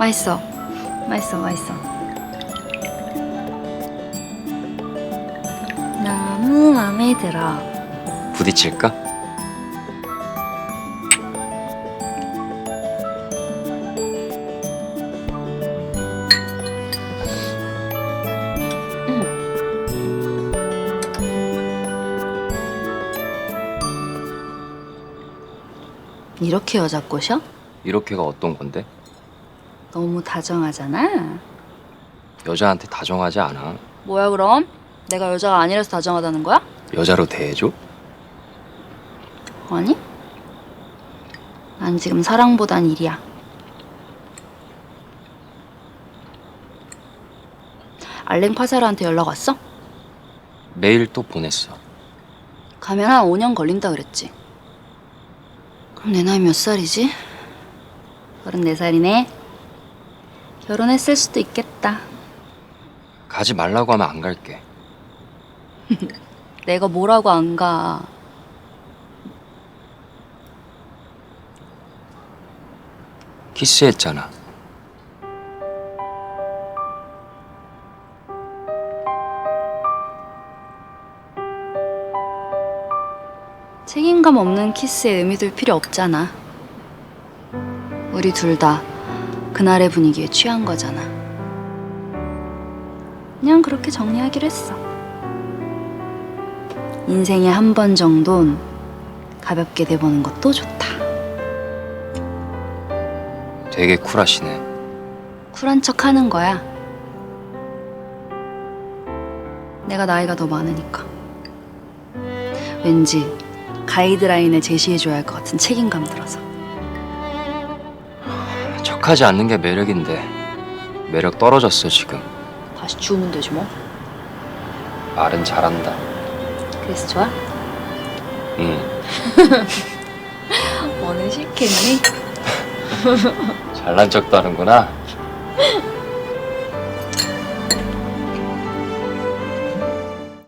맛있어. 맛있어, 맛있어. 너무 마음에 들어. 부딪힐까? 이렇게 여자 꼬셔? 이렇게가 어떤 건데? 너무 다정하잖아. 여자한테 다정하지 않아. 뭐야 그럼? 내가 여자가 아니라서 다정하다는 거야? 여자로 대해줘? 아니? 난 지금 사랑보단 일이야. 알랭 파사르한테 연락 왔어? 메일 또 보냈어. 가면 한 5년 걸린다 그랬지. 그럼 내 나이 몇 살이지? 34살이네. 결혼했을 수도 있겠다. 가지 말라고 하면 안 갈게. 내가 뭐라고 안 가. 키스했잖아. 책임감 없는 키스에 의미 둘 필요 없잖아. 우리 둘 다 그날의 분위기에 취한 거잖아. 그냥 그렇게 정리하기로 했어. 인생에 한 번 정도는 가볍게 내보는 것도 좋다. 되게 쿨하시네. 쿨한 척 하는 거야. 내가 나이가 더 많으니까. 왠지 가이드라인을 제시해줘야 할 것 같은 책임감 들어서. 척하지 않는 게 매력인데 매력 떨어졌어 지금. 다시 주우면 되지 뭐. 말은 잘한다. 그래서 좋아? 응. 오늘 싫겠니? 잘난 척도 하는구나.